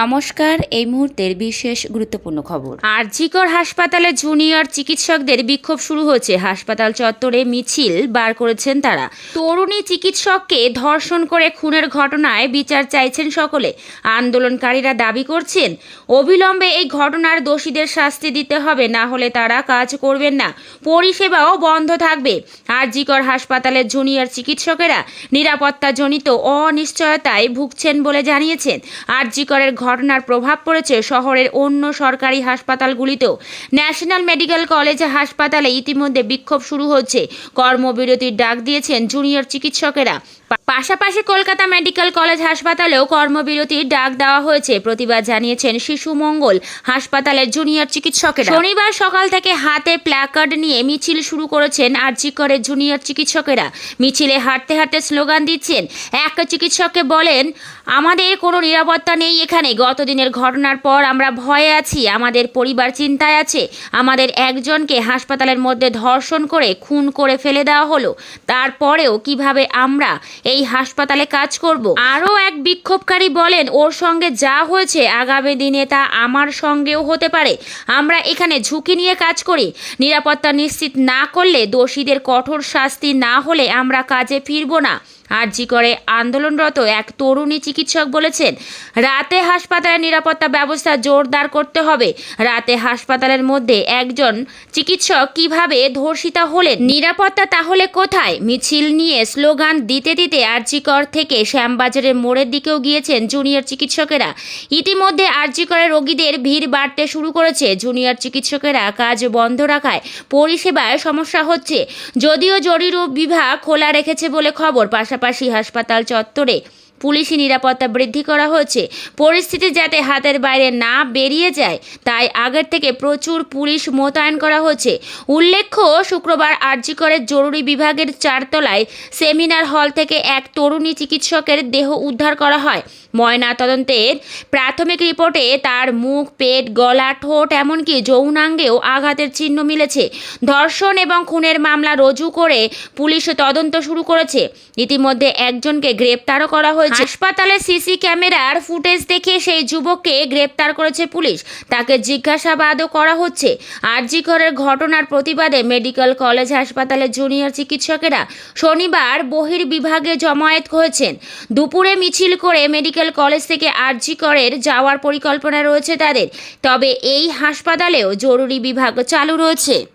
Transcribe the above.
নমস্কার, এই মুহূর্তের বিশেষ গুরুত্বপূর্ণ খবর। আরজিকর হাসপাতালে জুনিয়র চিকিৎসকদের বিক্ষোভ শুরু হয়েছে। হাসপাতাল চত্বরে মিছিল বার করেছেন তারা। তরুণী চিকিৎসককে ধর্ষণ করে খুনের ঘটনায় বিচার চাইছেন সকলে। আন্দোলনকারীরা দাবি করছেন, অবিলম্বে এই ঘটনার দোষীদের শাস্তি দিতে হবে, না হলে তারা কাজ করবেন না। পরিষেবাও বন্ধ থাকবে। আরজিকর হাসপাতালের জুনিয়র চিকিৎসকেরা নিরাপত্তাজনিত অনিশ্চয়তায় ভুগছেন বলে জানিয়েছেন। আরজিকরের ঘটনার প্রভাব পড়েছে শহরের অন্য সরকারি হাসপাতালগুলিতেও। ন্যাশনাল মেডিকেল কলেজ হাসপাতালে ইতিমধ্যে বিক্ষোভ শুরু হচ্ছে। কর্মবিরতির ডাক দিয়েছেন জুনিয়র চিকিৎসকেরা। পাশাপাশি কলকাতা মেডিকেল কলেজ হাসপাতালেও কর্মবিরতির ডাক দেওয়া হয়েছে। প্রতিবাদ জানিয়েছেন শিশু মঙ্গল হাসপাতালের জুনিয়র চিকিৎসকেরা। শনিবার সকাল থেকে হাতে প্ল্যাকার্ড নিয়ে মিছিল শুরু করেছেন আরজিকরের জুনিয়র চিকিৎসকেরা। মিছিলে হাঁটতে হাঁটতে স্লোগান দিচ্ছেন, এক চিকিৎসককে বলেন, আমাদের কোনো নিরাপত্তা নেই এখানে। গতদিনের ঘটনার পর আমরা ভয়ে আছি। আমাদের পরিবার চিন্তায় আছে। আমাদের একজনকে হাসপাতালের মধ্যে ধর্ষণ করে, খুন করে ফেলে দেওয়া হলো। তারপরেও কীভাবে আমরা এই হাসপাতালে কাজ করব। আরও এক বিক্ষোভকারী বলেন, ওর সঙ্গে যা হয়েছে আগামী দিনে তা আমার সঙ্গেও হতে পারে। আমরা এখানে ঝুঁকি নিয়ে কাজ করি। নিরাপত্তা নিশ্চিত না করলে দোষীদের কঠোর শাস্তি না হলে আমরা কাজে ফিরব না। আরজি করে। আন্দোলনরত এক তরুণী চিকিৎসক বলেছেন, রাতে হাসপাতালের নিরাপত্তা ব্যবস্থা জোরদার করতে হবে। রাতে হাসপাতালের মধ্যে একজন চিকিৎসক কীভাবে ধর্ষিতা হলেন? নিরাপত্তা তাহলে কোথায়? মিছিল নিয়ে স্লোগান দিতে দিতে আরজিকর থেকে শ্যামবাজারের মোড়ের দিকেও গিয়েছেন জুনিয়র চিকিৎসকেরা। ইতিমধ্যে আরজিকরের রোগীদের ভিড় বাড়তে শুরু করেছে। জুনিয়র চিকিৎসকেরা কাজ বন্ধ রাখায় পরিষেবায় সমস্যা হচ্ছে। যদিও জরুরি বিভাগ খোলা রেখেছে বলে খবর। পাশাপাশি হাসপাতাল চত্বরে পুলিশি নিরাপত্তা বৃদ্ধি করা হয়েছে। পরিস্থিতি যাতে হাতের বাইরে না বেরিয়ে যায়, তাই আগের থেকে প্রচুর পুলিশ মোতায়েন করা হয়েছে। উল্লেখ্য, শুক্রবার আরজিকরের জরুরি বিভাগের চারতলায় সেমিনার হল থেকে এক তরুণী চিকিৎসকের দেহ উদ্ধার করা হয়। ময়না তদন্তের প্রাথমিক রিপোর্টে তার মুখ, পেট, গলা, ঠোঁট এমনকি যৌনাঙ্গেও আঘাতের চিহ্ন মিলেছে। ধর্ষণ এবং খুনের মামলা রুজু করে পুলিশ তদন্ত শুরু করেছে। ইতিমধ্যে একজনকে গ্রেপ্তারও করা হয়েছে। হাসপাতালে সিসি ক্যামেরার ফুটেজ দেখে সেই যুবককে গ্রেপ্তার করেছে পুলিশ। তাকে জিজ্ঞাসাবাদও করা হচ্ছে। আরজিকরের ঘটনার প্রতিবাদে মেডিকেল কলেজ হাসপাতালের জুনিয়র চিকিৎসকেরা শনিবার বহির্বিভাগে জমায়েত হয়েছেন। দুপুরে মিছিল করে মেডিকেল কলেজ থেকে আরজিকরের যাওয়ার পরিকল্পনা রয়েছে তাদের। তবে এই হাসপাতালেও জরুরি বিভাগ চালু রয়েছে।